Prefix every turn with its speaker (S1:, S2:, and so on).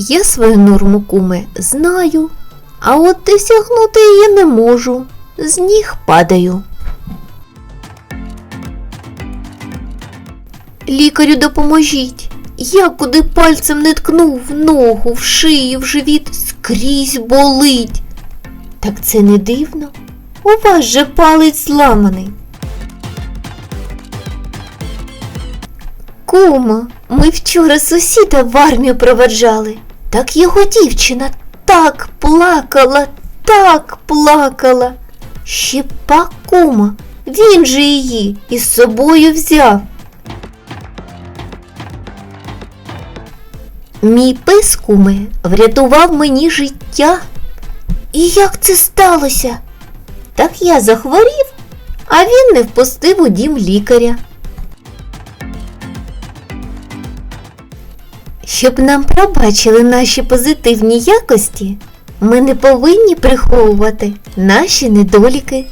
S1: Я свою норму куме знаю, а от досягнути її не можу. З ніг падаю. Лікарю допоможіть. Я куди пальцем не ткнув, в ногу, в шию, в живіт скрізь болить. Так це не дивно. У вас же палець зламаний. Кума, ми вчора сусіда в армію проведжали. Так його дівчина так плакала, так плакала. Ще пак кума, він же її із собою взяв. Мій пес куме врятував мені життя. І як це сталося? Так я захворів, а він не впустив у дім лікаря. Щоб нам пробачили наші позитивні якості, ми не повинні приховувати наші недоліки.